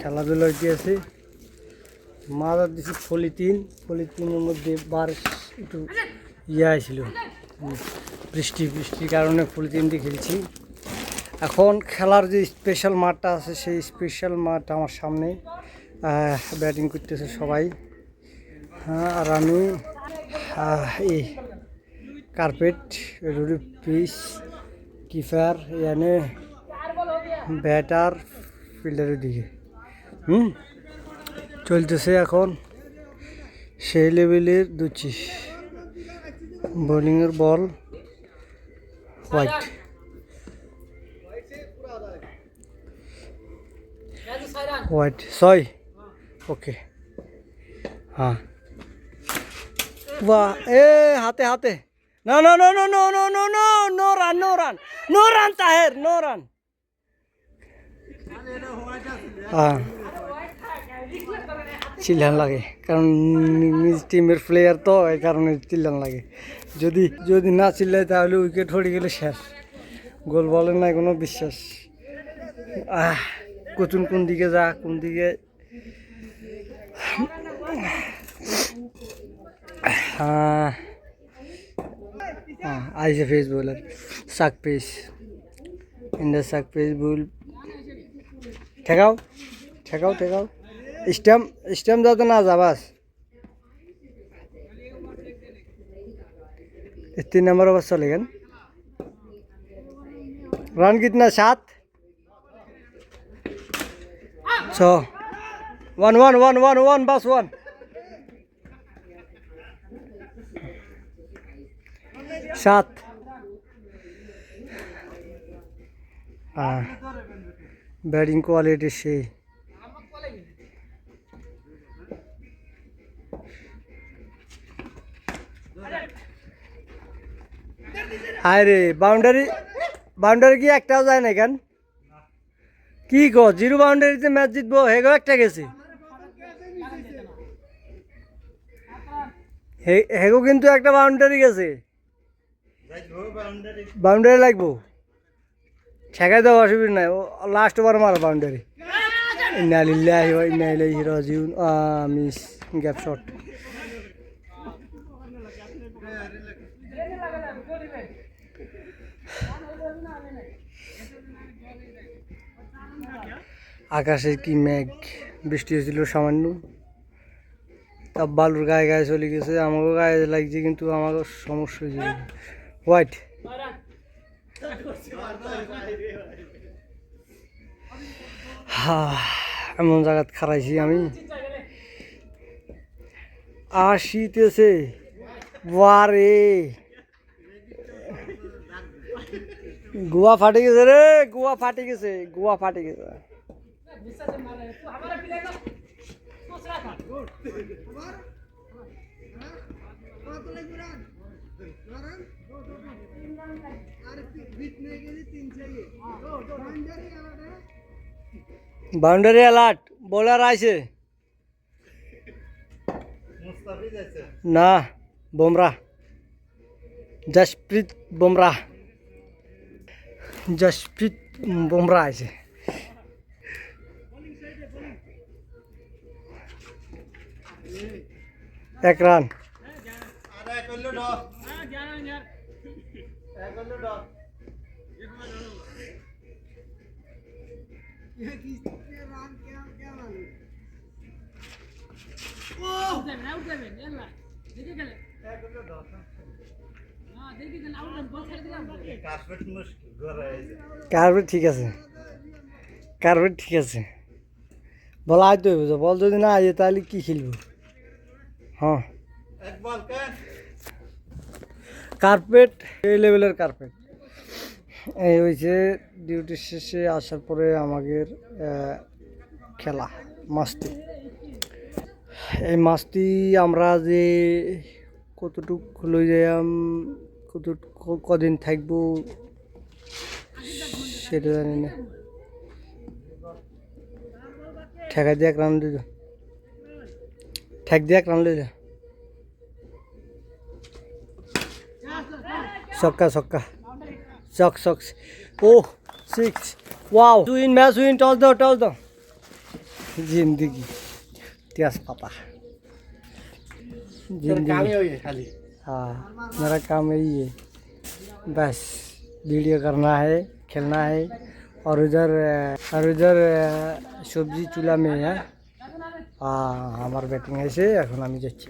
খেলাধুলা আছে? মাছ দিছি পলিথিন, পলিথিনের মধ্যে বার একটু ইয়ে আসছিল বৃষ্টি, বৃষ্টির কারণে পলিথিন দিয়ে খেলছি। এখন খেলার যে স্পেশাল মাঠটা আছে, সেই স্পেশাল মাঠ আমার সামনে ব্যাটিং করতেছে সবাই। হ্যাঁ আর আমি এই কার্পেট রুডি পিস, কিপার এনে ব্যাটার ফিল্ডারের দিকে। হুম? চলতেছে এখন। সেই লেভেলের দুচি। বোলিংয়ের বল হোয়াইট হোয়াইট ছয়। ওকে হ্যাঁ। বাহ। এ, হাতে হাতে। না না না না, no no no no no run no run. No run, Taher, no run. হ্যাঁ। চিল্লান লাগে। কারণ নিজ টিমের প্লেয়ার তো, এই কারণে চিল্লান লাগে। যদি যদি না চিল্লায় তাহলে উইকেট হয়ে গেলে শেষ। গোল বলের নাই কোনো বিশ্বাস। আহ, কচুন কোন দিকে যা, কোন দিকে। আইসে ফেস বোলার সাক পেস। ইন্ডার সাক পেস বুল ঠেকাও ঠেকাও ঠেকাও। স্ট্যাম্প স্ট্যাম্প যাতে না যাবাস तीन नंबर ओवर चलेगा ना? रन कितना सात छ one one one one one बस वन सात हाँ बैटिंग क्वालिटी से হায় রে বাউন্ডারি বাউন্ডারি কি একটাও যায় না কেন? কি কো, জিরো বাউন্ডারিতে ম্যাচ জিতবো হেগো একটা গেছে। হেগো কিন্তু একটা বাউন্ডারি গেছে। বাউন্ডারি লাগবো। ঠেকাই দেওয়া অসুবিধা নাই লাস্ট ওভার মার বাউন্ডারি ইন্না লিল্লাহি ওয়া ইন্না ইলাইহি রাজিউন। মিস গ্যাপ শট আকাশে কি মেঘ? বৃষ্টি হয়েছিল সামান্য। তা বালুর গায়ে গায়ে চলে গেছে। আমাকেও গায়ে লাগছে, কিন্তু আমারও সমস্যা হয়েছিল হোয়াইট হা, এমন জায়গাত খারাইছি আমি। আসিতেছে বারে গোয়া ফাটে গেছে রে গোয়া ফাটে গেছে গোয়া ফাটে গেছে বাউন্ডারি অ্যালার্ট বোলার আছে না বুমরা জসপ্রীত বুমরা জসপ্রীত বুমরা আছে এক রান কার্পেট ঠিক আছে। কার্পেট ঠিক আছে। বল, আয় তো বল যদি না আয়, তাহলে কি খেলব? হ্যাঁ। কার্পেট, এই লেভেলের কার্পেট। এই হয়েছে ডিউটি শেষে আসার পরে আমাদের খেলা, মাস্তি। এই মাস্তি আমরা যে কতটুক লই যাইম কত কদিন থাকব? সেটা জানি না। ঠেকা দিয়ে এক রাউন্ড যা। ঠেক দিয়ে এক রাউন্ড যা। ছক্কা ছক্কা। চক চক ও six wow in match win টল দাও টল দাও। জিন্দিগি। তিয়াস পাপা। জিন্দিগি हाँ मेरा काम यही है बस वीडियो करना है खेलना है और उधर अ, और उधर अ, সবজি চুলা में है हाँ আমার ব্যাটিং এসে এখন আমি যাচ্ছি